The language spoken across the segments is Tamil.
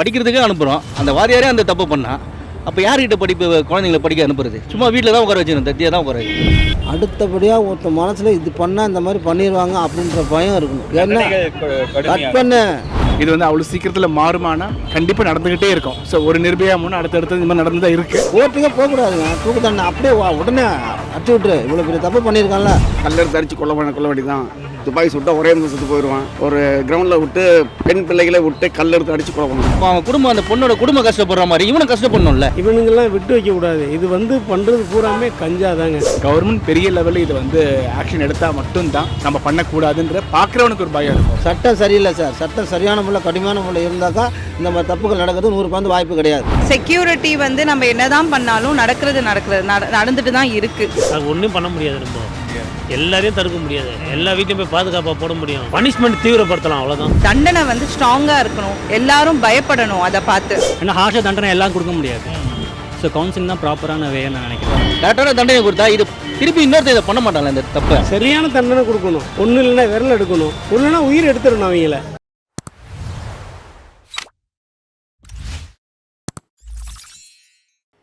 படிக்கிறதுக்கே அனுப்புகிறோம் அந்த வாரியாரே அந்த தப்பு பண்ணா. அப்போ யார்கிட்ட படிப்பு குழந்தைங்களை படிக்க அனுப்புறது? சும்மா வீட்டில் தான் உட்கார வச்சிருந்தோம் தத்தியாக தான் உட்கார. அடுத்தபடியாக ஒருத்த மனசில் இது பண்ணால் இந்த மாதிரி பண்ணிடுவாங்க அப்படின்ற பயம் இருக்கணும். என்ன கட் பண்ண. இது வந்து அவ்வளோ சீக்கிரத்தில் மாறுமானா கண்டிப்பாக நடந்துக்கிட்டே இருக்கும். ஸோ ஒரு நிர்பயா மூணு அடுத்தடுத்து இந்த மாதிரி நடந்து தான் இருக்குது ஓட்டுக்கே போகக்கூடாதுங்க. தூக்கு தண்டனை அப்படியே வா- உடனே அடிச்சு விட்டுரு. இவ்வளோ பெரிய தப்பு பண்ணியிருக்கான்ல கல்லெடுத்து அடிச்சு கொல்ல பண்ண கொல்ல வேண்டியதான் துப்பாக்கி சுட்டா ஒரே நிமிஷம் செத்து போயிடுவான் ஒரு கிரவுண்டில் விட்டு பெண் பிள்ளைகளை விட்டு கல்லெடுத்து அடிச்சு கொலை பண்ணணும். அப்போ அவன் குடும்பம் அந்த பொண்ணோட குடும்பம் கஷ்டப்படுற மாதிரி இவனும் கஷ்டப்படணும்ல? இவனுங்கெல்லாம் விட்டு வைக்க கூடாது. இது வந்து பண்றது பூராமே கஞ்சா தாங்க கவர்மெண்ட் பெரிய லெவலில் இது வந்து ஆக்ஷன் எடுத்தால் மட்டும்தான் நம்ம பண்ணக்கூடாதுன்ற பார்க்குறவனுக்கு ஒரு பயம் இருக்கும். சட்டம் சரியில்லை சார். சட்டம் சரியான முறை கடுமையான முறை இருந்தாக்கா இந்த மாதிரி தப்புகள் நடக்கிறது நூறு பந்து வாய்ப்பு கிடையாது. செக்யூரிட்டி வந்து நம்ம என்னதான் பண்ணாலும் நடக்கிறது நடக்கிறது நட- நடந்துட்டு தான் இருக்கு. அது ஒன்றும் பண்ண முடியாது நம்ம. எல்லாரையும் தடுக்க முடியாது. எல்லா வீட்லையும் போய் பாதுகாப்பாக போட முடியும். பனிஷ்மெண்ட் தீவிரப்படுத்தலாம் அவ்வளோதான் தண்டனை வந்து ஸ்ட்ராங்கா இருக்கணும். எல்லாரும் பயப்படணும் அதை பார்த்து. ஏன்னா ஹார்ஷ தண்டனை எல்லாம் கொடுக்க முடியாது. ஸோ கவுன்சிலிங் தான் ப்ராப்பரான வே நான் நினைக்கிறேன். கரெக்டான தண்டனை கொடுத்தா இது திருப்பி இன்னொருத்தர் இதை பண்ண மாட்டாங்களா இந்த தப்பை? சரியான தண்டனை கொடுக்கணும். ஒன்றும் இல்லைன்னா விரல் எடுக்கணும். ஒன்றுனா உயிர் எடுத்துடணும் அவங்கள.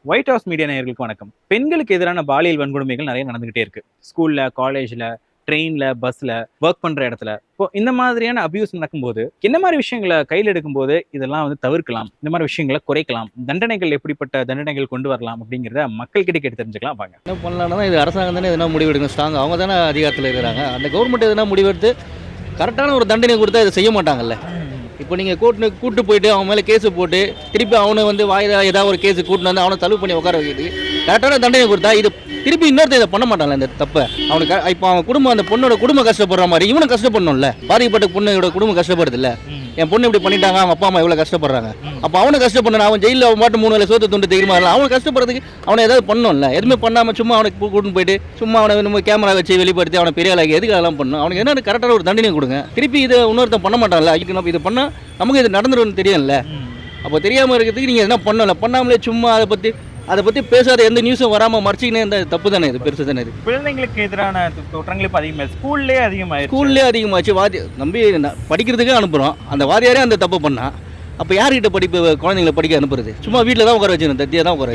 ஒயிட் ஹவுஸ் மீடியா நேயர்களுக்கு வணக்கம். பெண்களுக்கு எதிரான பாலியல் வன்கொடுமைகள் நிறைய நடந்துகிட்டே இருக்கு. ஸ்கூல்ல காலேஜ்ல ட்ரெயின்ல பஸ்ல ஒர்க் பண்ற இடத்துல. இப்போ இந்த மாதிரியான அபியூஸ் நடக்கும்போது என்ன மாதிரி விஷயங்களை கையில் எடுக்கும்போது இதெல்லாம் வந்து தவிர்க்கலாம்? இந்த மாதிரி விஷயங்களை குறைக்கலாம். தண்டனைகள் எப்படிப்பட்ட தண்டனைகள் கொண்டு வரலாம் அப்படிங்கிறத மக்கள் கிட்ட கேட்டு தெரிஞ்சுக்கலாம். வாங்க. என்ன பண்ணலாம்னா இது அரசாங்கம் தானே எதனா முடிவு எடுக்கணும் ஸ்ட்ராங் அவங்க தானே அதிகாரத்தில் இருக்கிறாங்க. அந்த கவர்மெண்ட் எதனா முடிவெடுத்து கரெக்டான ஒரு தண்டனை கொடுத்தா இதை செய்ய மாட்டாங்கல்ல? இப்போ நீங்கள் கூட்டு கூட்டு போயிட்டு அவன் மேலே கேஸு போட்டு திருப்பி அவனை வந்து வாயிலா ஏதாவது ஒரு கேஸு கூட்டிட்டு வந்து அவனை தழுவு பண்ணி உட்கார வைக்கிறது. கரெக்டான தண்டனை கொடுத்தா இது திருப்பி இன்னொருத்த இதை பண்ண மாட்டான்ல இந்த தப்பை. அவனுக்கு இப்போ அவன் குடும்பம் அந்த பொண்ணோட குடும்பம் கஷ்டப்படுற மாதிரி இவனும் கஷ்டப்படணும்ல. பாதிக்கப்பட்ட பொண்ணோட குடும்பம் கஷ்டப்படுது என் பொண்ணு இப்படி பண்ணிட்டாங்க அவங்க அப்பா அம்மா இவ்வளோ கஷ்டப்படுறாங்க. அப்போ அவனை கஷ்டப்படணும். அவன் ஜெயிலில் அவன் மாட்டு மூணு வேலை சோத்து துண்டு தெரியுமா? அவன் கஷ்டப்படுறதுக்கு அவனை ஏதாவது பண்ணணும்ல. எதுவுமே பண்ணாம சும்மா அவனுக்கு கூட்டின்னு போயிட்டு சும்மா அவனை நம்ம கேமரா வச்சு வெளிப்படுத்தி அவனை பெரிய ஆளாக்கி எதுக்கு அதெல்லாம் பண்ணணும்? அவனுக்கு என்ன கரெக்டான ஒரு தண்டனை கொடுங்க. திருப்பி இதை இன்னொருத்தன் பண்ண மாட்டான்ல அதுக்கு நம்ம இது பண்ணா நமக்கு இது நடந்துரும்னு தெரியும்ல. அப்போ தெரியாம இருக்கிறதுக்கு நீங்க என்ன பண்ணல. பண்ணாமலே சும்மா அதை பத்தி அதை பத்தி பேசாத எந்த நியூஸும் வராம மறைச்சிக்கினே இந்த தப்பு தானே இது பெருசு தானே இது? குழந்தைங்களுக்கு எதிரான குற்றங்கள் இப்போ அதிகமாக ஸ்கூல்லே அதிகமாக ஸ்கூல்லே அதிகமாச்சு. வாதி நம்பி படிக்கிறதுக்கே அனுப்புகிறோம் அந்த வாரியாரே அந்த தப்பு பண்ணா. அப்போ யார்கிட்ட படிப்பு குழந்தைங்களை படிக்க அனுப்புறது? சும்மா வீட்டில் தான் உட்கார வச்சிருந்தோம் தத்தியாக தான் உட்கார.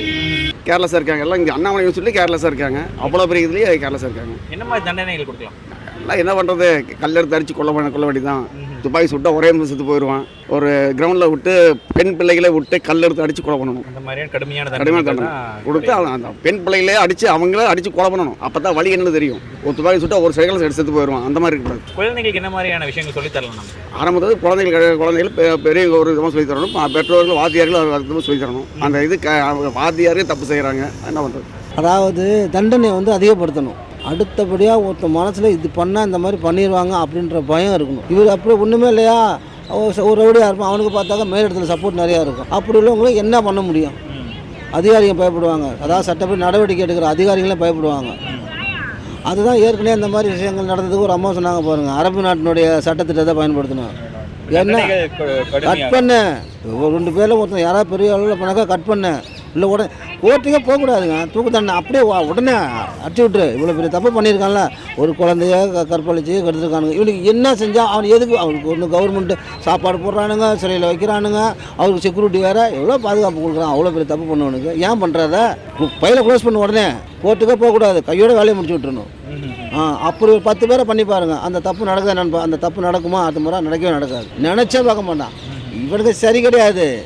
கேர்லெஸ்ஸாக இருக்காங்க. எல்லாம் இங்கே அண்ணாமலை யூனிவர்சிட்டியில் கேர்லெஸ்ஸாக இருக்காங்க. அவ்வளோ பெரிய இதுலேயே கேர்லெஸ்ஸாக இருக்காங்க. என்ன மாதிரி தண்டனைகள் கொடுக்கலாம்? எல்லாம் என்ன பண்ணுறது கல்லெடுத்து அடிச்சு கொல்ல பண்ண கொல்ல வேண்டியதான் துப்பாக்கி சுட்டா ஒரே நிமிஷம் செத்து போயிடுவான் ஒரு கிரவுண்டில் விட்டு பெண் பிள்ளைகளை விட்டு கல்லெடுத்து அடிச்சு கொலை பண்ணணும். அந்த மாதிரியான கடுமையான கடுமையான தண்டனை தண்டனை. கொடுத்து அவன் அந்த பெண் பிள்ளைகளே அடிச்சு அவங்களே அடிச்சு கொலை பண்ணணும். அப்போ தான் வழி என்னன்னு தெரியும். ஒரு துப்பாக்கி சுட்டா ஒரு சைக்கிள் எடுத்து செத்து போயிடுவான் அந்த மாதிரி இருக்கக்கூடாது குழந்தைங்களுக்கு என்ன மாதிரியான விஷயங்கள் சொல்லி தரலாம் ஆரம்பத்தில் குழந்தைகள் குழந்தைகள் பெ- பெரியவங்க ஒரு விதமாக சொல்லி தரணும். பெற்றோர்கள் வாத்தியார்கள் விதமாக சொல்லி தரணும். அந்த இது க அவங்க வாத்தியாரே தப்பு செய்கிறாங்க என்ன பண்ணுறது அதாவது தண்டனையை வந்து அதிகப்படுத்தணும். அடுத்தபடியாக ஒருத்த மனசில் இது பண்ணால் இந்த மாதிரி பண்ணிடுவாங்க அப்படின்ற பயம் இருக்கணும். இவர் அப்படியே ஒன்றுமே இல்லையா? ஒரு ரவுடியாக இருப்பான். அவனுக்கு பார்த்தாக்கா மேலிடத்துல சப்போர்ட் நிறையா இருக்கும். அப்படி உள்ளவங்களுக்கு என்ன பண்ண முடியும்? அதிகாரிகள் பயப்படுவாங்க. அதாவது சட்டப்படி நடவடிக்கை எடுக்கிற அதிகாரிகளே பயப்படுவாங்க. அதுதான் ஏற்கனவே இந்த மாதிரி விஷயங்கள் நடந்ததுக்கு ஒரு அம்மா சொன்னாங்க பாருங்கள் அரபு நாட்டினுடைய சட்டத்திட்டத்தை பயன்படுத்தணும். என்ன கட் பண்ணு. ஒரு ரெண்டு பேரில் ஒருத்தன் யாராவது பெரிய அளவில் பண்ணாக்கா கட் பண்ணு. இல்லை உடனே கோர்ட்டுக்கே போகக்கூடாதுங்க. தூக்கு தண்டனை. அப்படியே வா- உடனே அடிச்சு விட்டுரு. இவ்வளோ பெரிய தப்பு பண்ணியிருக்கான்ல. ஒரு குழந்தைய க- கற்பழிச்சு கெடுத்துருக்கானுங்க. இவனுக்கு என்ன செஞ்சால் அவன் எதுக்கு? அவனுக்கு ஒன்று கவர்மெண்ட்டு சாப்பாடு போடுறானுங்க சிறையில் வைக்கிறானுங்க. அவருக்கு செக்யூரிட்டி வேறு. எவ்வளோ பாதுகாப்பு கொடுக்குறான். அவ்வளோ பெரிய தப்பு பண்ணுவனுக்கு. ஏன் பண்ணுறத பையில க்ளோஸ் பண்ண உடனே. கோர்ட்டுக்கே போகக்கூடாது. கையோட வேலையை முடிச்சு விட்டுருணும் ஆ அப்படி ஒரு பத்து பேரை பண்ணி பாருங்க. அந்த தப்பு நடக்குதா நினைப்பா பா- அந்த தப்பு நடக்குமா? அடுத்த முறை நடக்கவே நடக்காது. நினச்சே பார்க்க மாட்டான். இவனுக்கு சரி கிடையாது.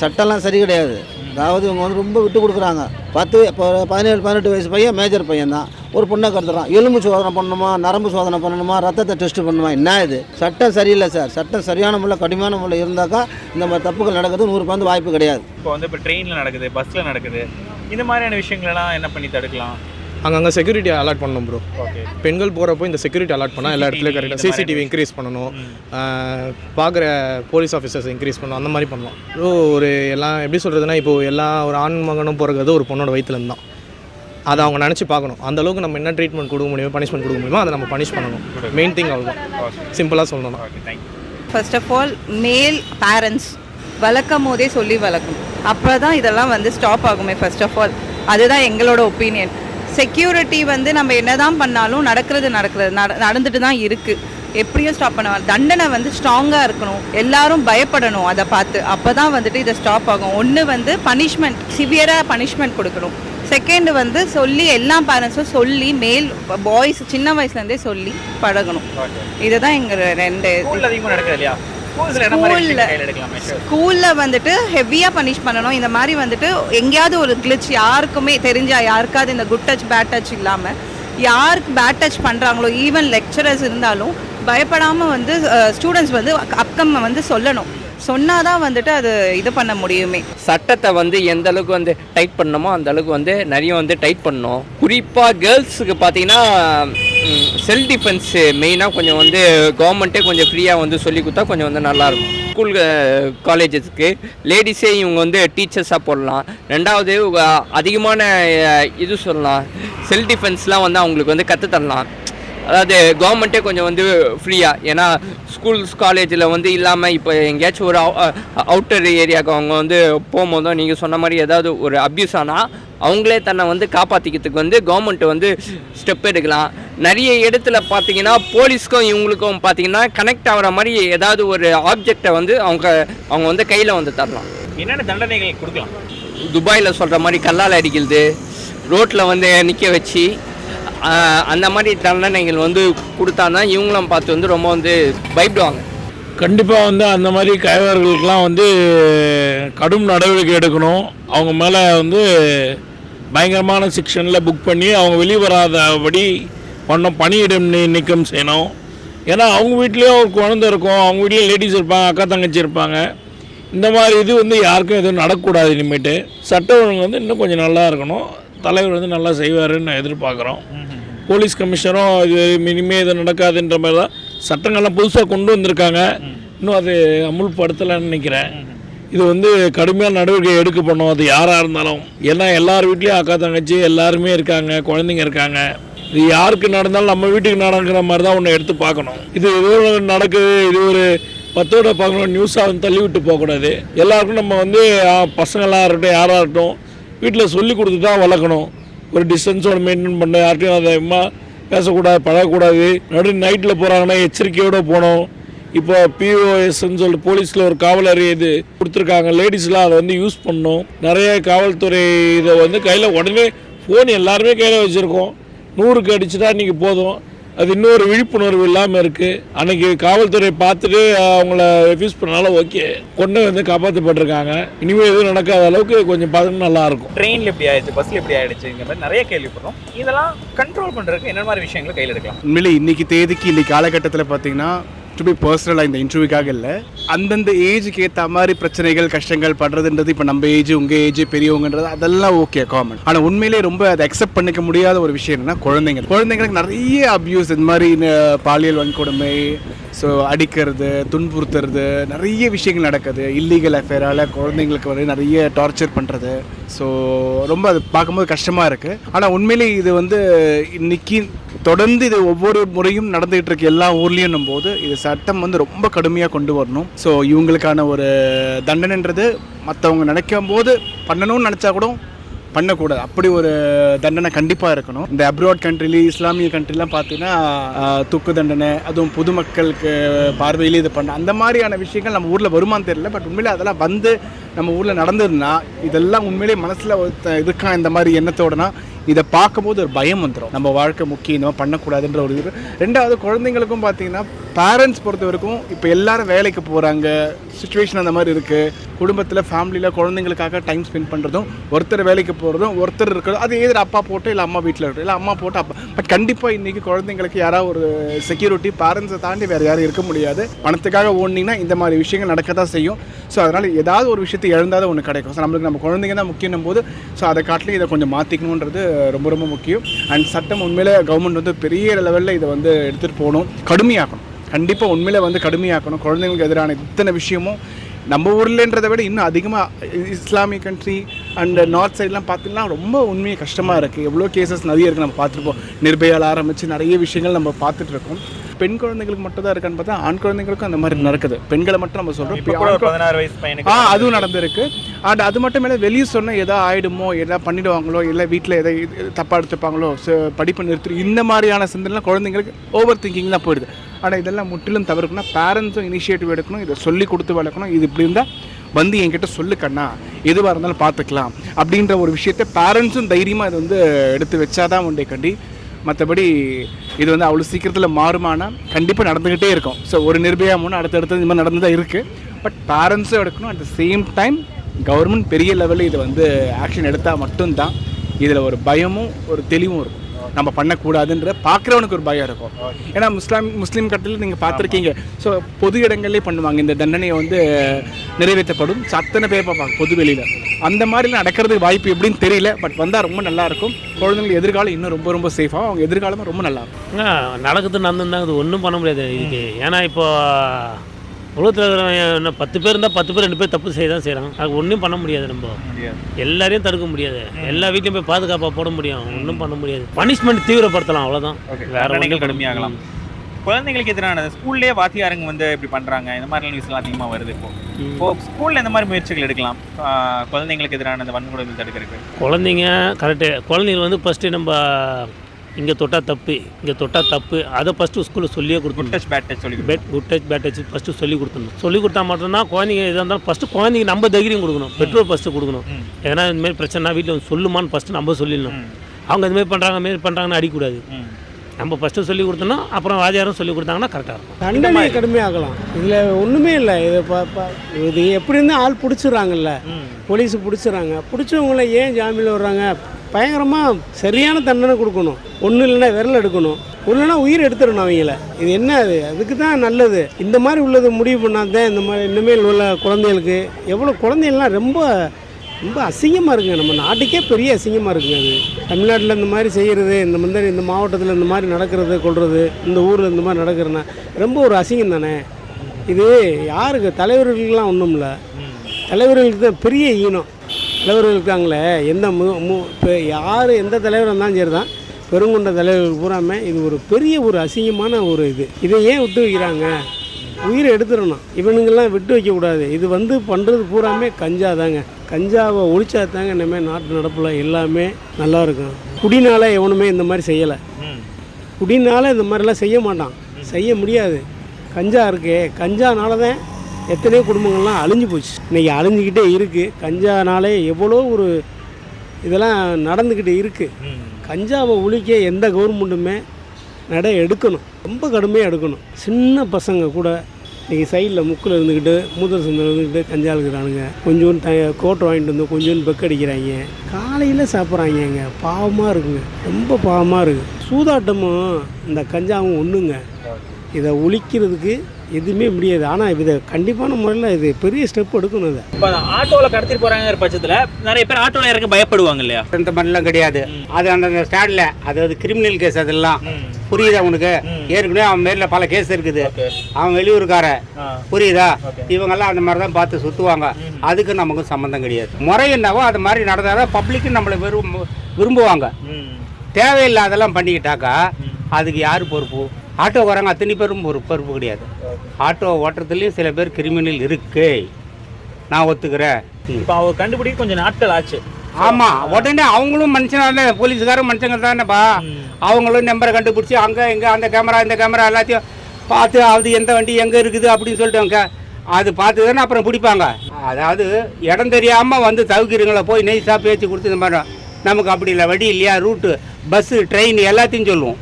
சட்டம்லாம் சரி கிடையாது. அதாவது இவங்க வந்து ரொம்ப விட்டு கொடுக்குறாங்க. பத்து இப்போ பதினேழு பதினெட்டு வயசு பையன் மேஜர் பையன் தான். ஒரு பொண்ணை கடத்துறான் எலும்பு சோதனை பண்ணணுமா நரம்பு சோதனை பண்ணணுமா ரத்தத்தை டெஸ்ட் பண்ணணுமா என்ன இது? சட்டம் சரியில்லை சார் சட்டம் சரியான முறை கடுமையான முறை இருந்தாக்கா இந்த மாதிரி தப்புகள் நடக்கிறது நூறு பந்து வாய்ப்பு கிடையாது. இப்போ வந்து இப்போ ட்ரெயினில் நடக்குது பஸ்ஸில் நடக்குது. இந்த மாதிரியான விஷயங்களெல்லாம் என்ன பண்ணி தடுக்கலாம்? அங்கங்கே செக்யூரிட்டி அலாட் பண்ணணும் ப்ரோ ஓகே பெண்கள் போகிறப்போ இந்த செக்யூரிட்டி அலாட் பண்ணால் எல்லா இடத்துலையும் கரெக்டாக சிசிடிவி இன்க்ரீஸ் பண்ணணும். பார்க்குற போலீஸ் ஆஃபீஸர்ஸ் இன்க்ரீஸ் பண்ணணும். அந்த மாதிரி பண்ணலாம். ப்ரோ ஒரு எல்லாம் எப்படி சொல்கிறதுனா இப்போ எல்லா ஒரு ஆண் மகனும் பிறகுறது ஒரு பொண்ணோட வயிற்றுலேருந்து தான். அதை அவங்க நினச்சி பார்க்கணும். அந்த அளவுக்கு நம்ம என்ன ட்ரீட்மெண்ட் கொடுக்க முடியுமோ பனிஷ்மெண்ட் கொடுக்க முடியுமோ அதை நம்ம பனிஷ் பண்ணணும். மெயின் திங் அவ்வளோதான் சிம்பிளாக சொல்லணும் ஃபர்ஸ்ட் ஆஃப் ஆல் மேல் பேரண்ட்ஸ் வளர்க்கும் போதே சொல்லி வளர்க்கணும். அப்போ தான் இதெல்லாம் வந்து ஸ்டாப் ஆகுமே ஃபர்ஸ்ட் ஆஃப் ஆல் அதுதான் எங்களோட ஒப்பீனியன் செக்யூரிட்டி வந்து நம்ம என்னதான் பண்ணாலும் நடக்கிறது நடக்கிறது நட நடந்துட்டு தான் இருக்குது எப்படியும் ஸ்டாப் பண்ண தண்டனை வந்து ஸ்ட்ராங்காக இருக்கணும். எல்லாரும் பயப்படணும் அதை பார்த்து. அப்போ தான் வந்துட்டு இதை ஸ்டாப் ஆகும். ஒன்று வந்து பனிஷ்மெண்ட் சிவியராக பனிஷ்மெண்ட் கொடுக்கணும். செகண்ட் வந்து சொல்லி எல்லா பேரண்ட்ஸும் சொல்லி மேல் பாய்ஸ் சின்ன வயசுலேருந்தே சொல்லி பழகணும். இதுதான் எங்கள் ரெண்டு ஸ்கூல்ல? ஸ்கூலில் வந்துட்டு ஹெவியாக பனிஷ் பண்ணணும். இந்த மாதிரி வந்துட்டு எங்கேயாவது ஒரு கிளிச் யாருக்குமே தெரிஞ்சா யாருக்காவது இந்த குட் டச் பேட் டச் இல்லாமல் யாருக்கு பேட் டச் பண்ணுறாங்களோ ஈவன் லெக்சரர்ஸ் இருந்தாலும் பயப்படாமல் வந்து ஸ்டூடெண்ட்ஸ் வந்து அப்கம் வந்து சொல்லணும். சொன்னாதான் வந்துட்டு அது இது பண்ண முடியுமே. சட்டத்தை வந்து எந்த அளவுக்கு வந்து டைட் பண்ணணுமோ அந்த அளவுக்கு வந்து நிறைய வந்து டைட் பண்ணணும். குறிப்பாக கேர்ள்ஸுக்கு பார்த்தீங்கன்னா செல்ஃப் டிஃபென்ஸு மெயினாக கொஞ்சம் வந்து கவர்மெண்ட்டே கொஞ்சம் ஃப்ரீயாக வந்து சொல்லி கொடுத்தா கொஞ்சம் வந்து நல்லாயிருக்கும் ஸ்கூல் காலேஜஸ்க்கு லேடிஸே இவங்க வந்து டீச்சர்ஸாக போடலாம். ரெண்டாவது அதிகமான இது சொல்லலாம். செல்ஃப் டிஃபென்ஸ்லாம் வந்து அவங்களுக்கு வந்து கற்றுத்தரலாம் அதாவது கவர்மெண்ட்டே கொஞ்சம் வந்து ஃப்ரீயாக ஏன்னா ஸ்கூல்ஸ் காலேஜில் வந்து இல்லாமல் இப்போ எங்கேயாச்சும் ஒரு அவுட்டர் ஏரியாவுக்கு அவங்க வந்து போகும்போதும் நீங்கள் சொன்ன மாதிரி ஏதாவது ஒரு அப்யூஸ் ஆனால் அவங்களே தன்னை வந்து காப்பாற்றிக்கிறதுக்கு வந்து கவர்மெண்ட் வந்து ஸ்டெப் எடுக்கலாம். நிறைய இடத்துல பார்த்தீங்கன்னா போலீஸ்க்கும் இவங்களுக்கும் பார்த்தீங்கன்னா கனெக்ட் ஆகிற மாதிரி ஏதாவது ஒரு ஆப்ஜெக்டை வந்து அவங்க அவங்க வந்து கையில் வந்து தரலாம். என்னென்ன தண்டனைகள் கொடுக்கலாம்? துபாயில் சொல்கிற மாதிரி கல்லால் அடிக்கிறது ரோட்டில் வந்து நிற்க வச்சு அந்த மாதிரி தண்டனைகள் வந்து கொடுத்தாதான் இவங்களும் பார்த்து வந்து ரொம்ப வந்து பயப்படுவாங்க. கண்டிப்பாக வந்து அந்த மாதிரி கைவர்களுக்கெலாம் வந்து கடும் நடவடிக்கை எடுக்கணும். அவங்க மேலே வந்து பயங்கரமான செக்ஷனில் புக் பண்ணி அவங்க வெளிவராதபடி பண்ண பணியிடம் நீக்கம் செய்யணும். ஏன்னா அவங்க வீட்லேயும் ஒரு குழந்தை இருக்கும். அவங்க வீட்லேயும் லேடிஸ் இருப்பாங்க அக்கா தங்கச்சி இருப்பாங்க. இந்த மாதிரி இது வந்து யாருக்கும் எதுவும் நடக்கக்கூடாது இனிமேட்டு. சட்ட ஒழுங்கு வந்து இன்னும் கொஞ்சம் நல்லா இருக்கணும். தலைவர் வந்து நல்லா செய்வாருன்னு எதிர்பார்க்குறோம். போலீஸ் கமிஷனரும் இது இனிமே இது நடக்காதுன்ற மாதிரி தான் சட்டங்கள்லாம் புதுசாக கொண்டு வந்திருக்காங்க. இன்னும் அது அமுல்படுத்தலைன்னு நினைக்கிறேன். இது வந்து கடுமையான நடவடிக்கை எடுக்கப்படணும் அது யாராக இருந்தாலும். ஏன்னா எல்லார் வீட்லேயும் அக்கா தங்கச்சி எல்லாருமே இருக்காங்க குழந்தைங்க இருக்காங்க. இது யாருக்கு நடந்தாலும் நம்ம வீட்டுக்கு நடக்கிற மாதிரி தான் ஒன்று எடுத்து பார்க்கணும். இது ஒரு நடக்குது இது ஒரு பத்தோட பார்க்கணும் நியூஸாக வந்து தள்ளி விட்டு போகக்கூடாது. எல்லாருக்கும் நம்ம வந்து பசங்களாக இருக்கட்டும் யாராக இருக்கட்டும் வீட்டில் சொல்லி கொடுத்து தான் வளர்க்கணும். ஒரு டிஸ்டன்ஸோட மெயின்டைன் பண்ண யார்ட்டையும் அதிகமாக பேசக்கூடாது பழகக்கூடாது. நடு நைட்டில் போகிறாங்கன்னா எச்சரிக்கையோடு போகணும் இப்போ பிஓஎஸ்ன்னு சொல்லிட்டு போலீஸில் ஒரு காவலர் இது கொடுத்துருக்காங்க. லேடிஸ்லாம் அதை வந்து யூஸ் பண்ணணும் நிறைய காவல்துறை இதை வந்து கையில் உடனே ஃபோன் எல்லாருமே கையில் வச்சுருக்கோம். நூறுக்கு அடிச்சுட்டா இன்றைக்கி போதும். அது இன்னொரு விழிப்புணர்வு இல்லாமல் இருக்குது அன்னைக்கு காவல்துறை பார்த்துட்டு அவங்கள ரெஃப்யூஸ் பண்ணாலும் ஓகே கொண்டு வந்து காப்பாற்றப்பட்டிருக்காங்க இனிமேல் எதுவும் நடக்காத அளவுக்கு கொஞ்சம் பார்த்து நல்லாயிருக்கும் ட்ரெயின்ல இப்படி ஆயிடுச்சு? பஸ்ல இப்படி ஆயிடுச்சுங்கிற மாதிரி நிறைய கேள்விப்படுறோம் இதெல்லாம் கண்ட்ரோல் பண்றதுக்கு என்ன மாதிரி விஷயங்களை கையில் எடுக்கலாம்? உண்மையிலே இன்னைக்கு தேதிக்கு இன்னைக்கு காலகட்டத்தில் பார்த்தீங்கன்னா டு பி பர்சனலாக இந்த இன்டர்வியூக்காக இல்லை. அந்தந்த ஏஜுக்கு ஏற்ற மாதிரி பிரச்சனைகள் கஷ்டங்கள் படுறதுன்றது இப்போ நம்ம ஏஜ் உங்கள் ஏஜ் பெரியவங்கன்றது அதெல்லாம் ஓகே காமன் ஆனால் உண்மையிலே ரொம்ப அதை அக்செப்ட் பண்ணிக்க முடியாத ஒரு விஷயம் என்னன்னா குழந்தைங்க குழந்தைங்களுக்கு நிறைய அப்யூஸ் இந்த மாதிரி பாலியல் வன்கொடுமை ஸோ அடிக்கிறது துன்புறுத்துறது நிறைய விஷயங்கள் நடக்குது. இல்லீகல் அஃபேரால் குழந்தைங்களுக்கு வந்து நிறைய டார்ச்சர் பண்ணுறது ஸோ ரொம்ப அது பார்க்கும்போது கஷ்டமாக இருக்குது ஆனால் உண்மையிலே இது வந்து இன்னைக்கு தொடர்ந்து இது ஒவ்வொரு முறையும் நடந்துகிட்டு இருக்கு எல்லா ஊர்லேயும் போது இது சட்டம் வந்து ரொம்ப கடுமையாக கொண்டு வரணும். ஸோ இவங்களுக்கான ஒரு தண்டனைன்றது மற்றவங்க நினைக்கும் போது பண்ணணும்னு நினச்சா கூட பண்ணக்கூடாது. அப்படி ஒரு தண்டனை கண்டிப்பாக இருக்கணும். இந்த அப்ராட் கண்ட்ரில இஸ்லாமிய கண்ட்ரிலாம் பார்த்தீங்கன்னா தூக்கு தண்டனை அதுவும் பொதுமக்களுக்கு பார்வையிலே இது பண்ண அந்த மாதிரியான விஷயங்கள் நம்ம ஊரில் வருமானு தெரியல. பட் உண்மையிலே அதெல்லாம் வந்து நம்ம ஊரில் நடந்ததுன்னா இதெல்லாம் உண்மையிலே மனசில் இருக்கான் இந்த மாதிரி எண்ணத்தோடனா இதை பார்க்கும்போது ஒரு பயம் வந்துடும் நம்ம வாழ்க்கை முக்கியம் இந்த பண்ணக்கூடாதுன்ற ஒரு இது. ரெண்டாவது குழந்தைங்களுக்கும் பார்த்தீங்கன்னா பேரண்ட்ஸ் பொறுத்த வரைக்கும் இப்போ எல்லாரும் வேலைக்கு போகிறாங்க சுச்சுவேஷன் அந்த மாதிரி இருக்குது குடும்பத்தில் ஃபேமிலியில் குழந்தைங்களுக்காக டைம் ஸ்பெண்ட் பண்ணுறதும் ஒருத்தர் வேலைக்கு போகிறதும் ஒருத்தர் இருக்கிறதும் அது எதிர அப்பா போட்டு இல்லை அம்மா வீட்டில் இருக்கட்டும் இல்லை அம்மா போட்டு அப்பா. பட் கண்டிப்பாக இன்றைக்கி குழந்தைங்களுக்கு யாராவது ஒரு செக்யூரிட்டி பேரண்ட்ஸை தாண்டி வேறு யாரும் இருக்க முடியாது. பணத்துக்காக ஓடினீங்கன்னா இந்த மாதிரி விஷயங்கள் நடக்க தான் செய்யும். ஸோ அதனால் ஏதாவது ஒரு விஷயத்தை இழந்தால் ஒன்று கிடைக்கும். ஸோ நம்மளுக்கு நம்ம குழந்தைங்க தான் முக்கியம் போது ஸோ அதை காட்டிலும் இதை கொஞ்சம் மாற்றிக்கணுன்றது ரொம்ப ரொம்ப முக்கியம். அண்ட் சட்டம் உண்மையில் கவர்மெண்ட் வந்து பெரிய லெவலில் இதை வந்து எடுத்துகிட்டு போகணும். கடுமையாக்கணும். கண்டிப்பாக உண்மையில் வந்து கடுமையாக்கணும். குழந்தைங்களுக்கு எதிரான இத்தனை விஷயமும் நம்ம ஊர்லன்றதை விட இன்னும் அதிகமாக இஸ்லாமிய கண்ட்ரி அண்ட் நார்த் சைட்லாம் பார்த்தீங்கன்னா ரொம்ப உண்மையாக கஷ்டமாக இருக்குது எவ்வளோ கேசஸ் நிறைய இருக்குது நம்ம பார்த்துருப்போம். நிர்பயால் ஆரம்பித்து நிறைய விஷயங்கள் நம்ம பார்த்துட்டு இருக்கோம். பெண் குழந்தைங்களுக்கு மட்டும் தான் இருக்கான்னு பார்த்தா ஆண் குழந்தைங்களுக்கும் அந்த மாதிரி நடக்குது. பெண்களை மட்டும் நம்ம சொல்கிறோம் ஆ அதுவும் நடந்திருக்கு. அண்ட் அது மட்டும் இல்லை வெளியே சொன்னால் எதா ஆயிடுமோ எதா பண்ணிடுவாங்களோ இல்லை வீட்டில் எதை தப்பாக எடுத்துப்பாங்களோ படிப்பு நிறுத்தி இந்த மாதிரியான சிந்தனைலாம் குழந்தைங்களுக்கு ஓவர் திங்கிங் தான் போயிடுது. ஆனால் இதெல்லாம் முற்றிலும் தவிர்க்கணும் பேரண்ட்ஸும் இனிஷியேட்டிவ் எடுக்கணும். இதை சொல்லி கொடுத்து வளர்க்கணும். இது இப்படி இருந்தால் வந்து என்கிட்ட சொல்லு கண்ணா. எதுவாக இருந்தாலும் பார்த்துக்கலாம். அப்படின்ற ஒரு விஷயத்தை பேரண்ட்ஸும் தைரியமாக இது வந்து எடுத்து வச்சாதான் உண்டே கண்டி. மற்றபடி இது வந்து அவ்வளோ சீக்கிரத்தில் மாறுமானா கண்டிப்பாக நடந்துக்கிட்டே இருக்கும். ஸோ ஒரு நிர்பயா மூணு அடுத்தடுத்து இந்த மாதிரி நடந்து தான் இருக்குது பட் பேரண்ட்ஸும் எடுக்கணும். At the same time government பெரிய லெவலில் இதை வந்து ஆக்ஷன் எடுத்தால் மட்டும்தான். இதில் ஒரு பயமும் ஒரு தெளிவும் இருக்கும். நம்ம பண்ணக்கூடாதுன்ற பார்க்குறவனுக்கு ஒரு பயம் இருக்கும். ஏன்னா முஸ்லாம் முஸ்லீம் கட்டில் நீங்கள் பார்த்துருக்கீங்க. ஸோ பொது இடங்கள்லேயே பண்ணுவாங்க. இந்த தண்டனையை வந்து நிறைவேற்றப்படும். அத்தனை பேர் பார்ப்பாங்க பொது வெளியில். அந்த மாதிரிலாம் நடக்கிறதுக்கு வாய்ப்பு எப்படின்னு தெரியல. பட் வந்தால் ரொம்ப நல்லா இருக்கும். குழந்தைங்களுக்கு எதிர்காலம் இன்னும் ரொம்ப ரொம்ப சேஃபாக அவங்க எதிர்காலமும் ரொம்ப நல்லா இருக்கும். நடக்குது நடந்துருந்தாங்க. இது ஒன்றும் பண்ண முடியாது. இதுக்கு ஏன்னா இப்போ உலகத்தில் என்ன பத்து பேர் இருந்தால் பத்து பேர் ரெண்டு பேர் தப்பு செய்ய தான் செய்கிறாங்க அது ஒன்றும் பண்ண முடியாது நம்ம. எல்லாரையும் தடுக்க முடியாது. எல்லா வீட்லையும் போய் பாதுகாப்பாக போட முடியும். ஒன்றும் பண்ண முடியாது. பனிஷ்மெண்ட் தீவிரப்படுத்தலாம் அவ்வளோதான் வேற ஒன்றும் கடுமையாகலாம். குழந்தைங்களுக்கு எதிரான ஸ்கூல்லேயே வாத்தியாருங்க வந்து இப்படி பண்றாங்க. இந்த மாதிரி நியூஸ்லாம் அதிகமாக வருது இப்போ. இப்போ ஸ்கூல்ல இந்த மாதிரி முயற்சிகள் எடுக்கலாம். குழந்தைங்களுக்கு எதிரான இந்த வன்கொடுமை தடுக்கிறதுக்கு. குழந்தைங்க கரெக்டு குழந்தைங்க வந்து ஃபஸ்ட்டு நம்ம இங்கே தொட்டால் தப்பு இங்கே தொட்டால் தப்பு. அதை ஃபஸ்ட்டு ஸ்கூலில் சொல்லியே கொடுத்துருணும் டச் பேட் டச் சொல்லி bad good touch bad touch first சொல்லி கொடுத்துடணும். சொல்லி கொடுத்தா மட்டும்தான் குழந்தைங்க எதாக இருந்தாலும் ஃபஸ்ட்டு குழந்தைங்க நம்ம தைரியம் கொடுக்கணும். பெட்ரோல் ஃபஸ்ட்டு கொடுக்கணும். ஏன்னா இந்த மாதிரி பிரச்சனை வீட்டில் வந்து சொல்லுமான்னு ஃபஸ்ட்டு நம்ம சொல்லிடணும். அவங்க இந்த மாதிரி பண்ணுறாங்க மாதிரி பண்ணுறாங்கன்னு அடிக்கூடாது நம்ம ஃபஸ்ட்டு சொல்லி கொடுத்தோம்னா அப்புறம் வாதியாரும் சொல்லி கொடுத்தாங்கன்னா கரெக்டாக இருக்கும். தண்டனை கடுமையாகலாம் இதில் ஒன்றுமே இல்லை. இது இது எப்படி இருந்தால் ஆள் பிடிச்சிடுறாங்கல்ல. போலீஸ் பிடிச்சிடுறாங்க. பிடிச்சவங்கள ஏன் ஜாமீனில் வர்றாங்க? பயங்கரமாக சரியான தண்டனை கொடுக்கணும். ஒன்றும் இல்லைன்னா விரல் எடுக்கணும். இல்லைன்னா உயிர் எடுத்துடணும் அவங்கள. இது என்ன அது? அதுக்கு தான் நல்லது. இந்த மாதிரி உள்ளது முடிவு பண்ணால் தான் இந்த மாதிரி இனிமேல் உள்ள குழந்தைகளுக்கு எவ்வளோ குழந்தைகள்லாம் ரொம்ப ரொம்ப அசிங்கமாக இருக்குங்க. நம்ம நாட்டுக்கே பெரிய அசிங்கமாக இருக்குங்க அது. தமிழ்நாட்டில் இந்த மாதிரி செய்கிறது இந்த மாதிரி இந்த மாவட்டத்தில் இந்த மாதிரி நடக்கிறது கொள்வது இந்த ஊரில் இந்த மாதிரி நடக்கிறதுனா ரொம்ப ஒரு அசிங்கம் தானே. இது யாருக்கு? தலைவர்களுக்கெல்லாம் ஒன்றும் இல்லை தலைவர்களுக்கு தான் பெரிய ஈனம். தலைவர்கள் இருக்காங்களே எந்த மு மு இப்போ யார் எந்த தலைவர் இருந்தாலும் சரி தான் பெருங்கொண்ட தலைவர்கள் பூராமே இது ஒரு பெரிய ஒரு அசிங்கமான ஒரு இது. இதை ஏன் விட்டு வைக்கிறாங்க? உயிரை எடுத்துடணும். இவனுங்கெல்லாம் விட்டு வைக்கக்கூடாது இது வந்து பண்ணுறது பூராமே கஞ்சா தாங்க. கஞ்சாவை ஒழிச்சா தாங்க இனிமேல் நாட்டு நடப்பில் எல்லாமே நல்லா இருக்கும். குடினால எவனுமே இந்த மாதிரி செய்யலை. குடினால இந்த மாதிரிலாம் செய்ய மாட்டான். செய்ய முடியாது. கஞ்சா இருக்கே. கஞ்சானால தான் எத்தனையோ குடும்பங்கள்லாம் அழிஞ்சு போச்சு. இன்றைக்கி அழிஞ்சிக்கிட்டே இருக்குது கஞ்சானாலே எவ்வளோ ஒரு இதெல்லாம் நடந்துக்கிட்டு இருக்குது கஞ்சாவை ஒழிக்க எந்த கவர்மெண்ட்டுமே நடை எடுக்கணும். ரொம்ப கடுமையாக எடுக்கணும். சின்ன பசங்க கூட இன்றைக்கி சைடில் முக்கில் இருந்துக்கிட்டு மூத்த சந்தில் இருந்துக்கிட்டு கஞ்சா இருக்கிறானுங்க கொஞ்சோண்டு த கோட்டை வாங்கிட்டு வந்து கொஞ்சோண்டு பெக் அடிக்கிறாங்க. காலையில் சாப்பிட்றாங்க பாவமாக இருக்குங்க. ரொம்ப பாவமாக இருக்குது சூதாட்டமும் இந்த கஞ்சாவும் ஒன்றுங்க இதை ஒழிக்கிறதுக்கு எதுவுமே முடியாது. ஆனால் இதை கண்டிப்பான முறையில் இது பெரிய ஸ்டெப் எடுக்கணும் இதை. இப்போ ஆட்டோவில் கடத்திட்டு போறாங்கிற பட்சத்தில் நிறைய பேர் ஆட்டோவில் இறங்க பயப்படுவாங்க இல்லையா? இந்த மாதிரிலாம் கிடையாது. அது அந்த ஸ்டாண்டில் அதாவது கிரிமினல் கேஸ் அதெல்லாம் புரியுதா உனக்கு? ஏற்கனவே அவன் மேல பல கேஸ் இருக்குது. அவன் வெளியூருக்கார புரியுதா? இவங்கெல்லாம் அந்த மாதிரி தான் பார்த்து சுற்றுவாங்க அதுக்கு நமக்கு சம்மந்தம் கிடையாது. முறை என்னவோ அது மாதிரி நடந்தாதான் பப்ளிக்கு நம்மளை விரும்ப விரும்புவாங்க. தேவையில்லாதெல்லாம் பண்ணிக்கிட்டாக்கா அதுக்கு யார் பொறுப்பு? ஆட்டோக்காரங்க அத்தனை பேரும் பொறுப்பு பொறுப்பு கிடையாது. ஆட்டோ ஓட்டுறதுலேயும் சில பேர் கிரிமினல் இருக்கு. நான் ஒத்துக்கிறேன். இப்போ அவர் கண்டுபிடிக்க கொஞ்சம் நாட்கள் ஆச்சு. ஆமா உடனே அவங்களும் மனுஷனால போலீஸ்காரும் மனுஷங்க தானேப்பா. அவங்களும் நம்பரை கண்டுபிடிச்சி அங்கே இங்கே அந்த கேமரா இந்த கேமரா எல்லாத்தையும் பார்த்து அது எந்த வண்டி எங்கே இருக்குது? அப்படின்னு சொல்லிட்டு அவங்க அது பார்த்து தானே அப்புறம் பிடிப்பாங்க. அதாவது இடம் தெரியாமல் வந்து தவிக்கிறீங்களா போய் நெய்ஸாக பேச்சு கொடுத்து இந்த மாதிரி நமக்கு அப்படி இல்லை வழி இல்லையா ரூட்டு பஸ்ஸு ட்ரெயின் எல்லாத்தையும் சொல்லுவோம்.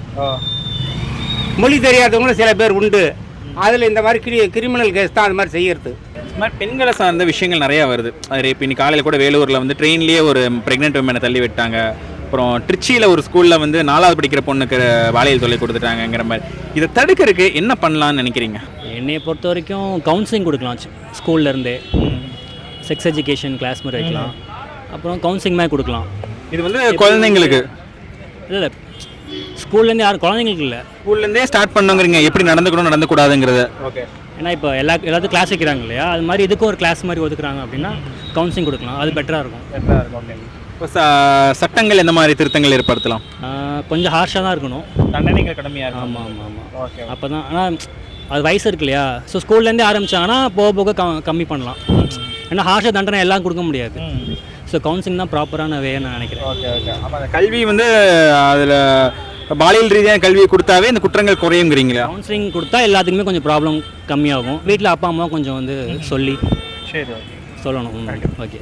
மொழி தெரியாதவங்களும் சில பேர் உண்டு. அதில் இந்த மாதிரி கிரி கிரிமினல் கேஸ் தான் அது மாதிரி செய்யறது. இந்த மாதிரி பெண்களை சார்ந்த விஷயங்கள் நிறையா வருது. அது இப்போ இன்னைக்கு காலையில் கூட வேலூரில் வந்து ட்ரெயின்லேயே ஒரு ப்ரெக்னென்ட் உமனை தள்ளி விட்டாங்க. அப்புறம் திருச்சியில் ஒரு ஸ்கூலில் வந்து நாலாவது படிக்கிற பொண்ணுக்கு பாலியல் தொல்லை கொடுத்துட்டாங்கங்கிற மாதிரி. இதை தடுக்கிறதுக்கு என்ன பண்ணலாம்னு நினைக்கிறீங்க? என்னையை பொறுத்த வரைக்கும் கவுன்சிலிங் கொடுக்கலாம். ஸ்கூல்ல இருந்தே. செக்ஸ் எஜுகேஷன் கிளாஸ் மாதிரி வைக்கலாம். அப்புறம் கவுன்சிலிங் மாதிரி கொடுக்கலாம். இது வந்து குழந்தைங்களுக்கு. இல்லை. ஸ்கூல்லேருந்து யாரும் குழந்தைங்களுக்கு இல்லை. ஸ்கூல்லேருந்தே ஸ்டார்ட் பண்ணுங்கிறீங்க. எப்படி நடந்துக்கணும் நடந்துக்கூடாதுங்கிறத. ஓகே. ஏன்னா இப்போ எல்லா எல்லாத்துக்கும் கிளாஸ் வைக்கிறாங்க இல்லையா? அது மாதிரி இதுக்கும் ஒரு கிளாஸ் மாதிரி ஒதுக்குறாங்க அப்படின்னா கவுன்சிலிங் கொடுக்கலாம். அது பெட்டராக இருக்கும். இப்போ ச- சட்டங்கள் எந்த மாதிரி திருத்தங்கள் ஏற்படுத்தலாம்? கொஞ்சம் ஹார்ஷாக தான் இருக்கணும். தண்டனைகள் கடுமையாக இருக்கும். ஆமாம் ஆமாம் ஆமாம் ஓகே அப்போ தான் ஆனால் அது வயசு இருக்கு இல்லையா? ஸோ ஸ்கூல்லேருந்தே ஆரம்பிச்சாங்கன்னா போக போக கம்மி பண்ணலாம். ஏன்னா ஹார்ஷ தண்டனை எல்லாம் கொடுக்க முடியாது. ஸோ கவுன்சிலிங் தான் ப்ராப்பரான வே நான் நினைக்கிறேன். ஓகே ஓகே ஆமாம் கல்வி வந்து அதில் பாலியல் ரீதியான கல்வியை கொடுத்தாவே இந்த குற்றங்கள் குறையுங்கிறீங்களா? கவுன்சிலிங் கொடுத்தா எல்லாத்துக்குமே கொஞ்சம் ப்ராப்ளம் கம்மியாகும். வீட்டில் அப்பா அம்மா கொஞ்சம் வந்து சொல்லி சரி சொல்லணும். ஓகே